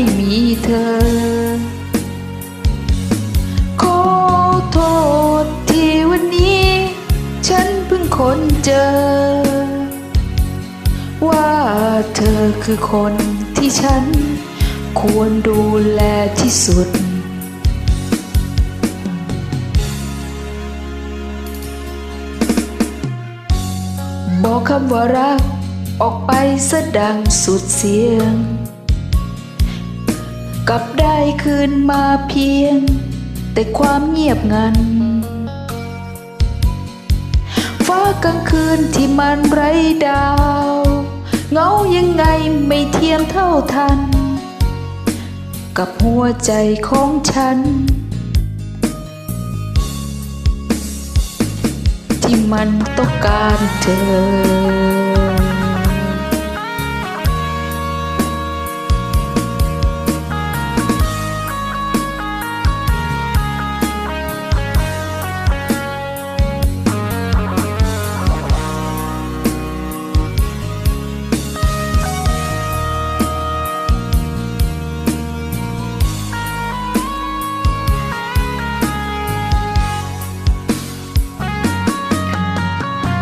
ไม่มีเธอ ขอโทษที่วันนี้ ฉันเพิ่งค้นเจอ ว่าเธอคือคนที่ฉัน ควรดูแลที่สุดบอกคำว่ารักออกไปสะดังสุดเสียง กลับได้คืนมาเพียง แต่ความเงียบงัน ฟ้ากลางคืนที่มันไร้ดาว เงายังไงไม่เทียมเท่าทัน กับหัวใจของฉัน ที่มันต้องการเธอ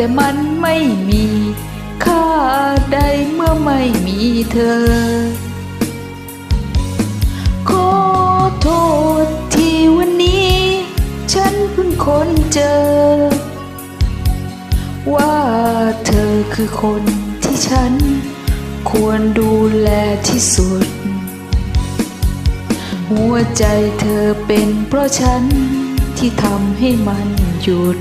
แต่มันไม่มีค่าใดเมื่อไม่มีเธอ ขอโทษที่วันนี้ ฉันเพิ่งค้นเจอ ว่าเธอคือคนที่ฉัน ควรดูแลที่สุด หัวใจเธอเป็นเพราะฉันที่ทำให้มันหยุด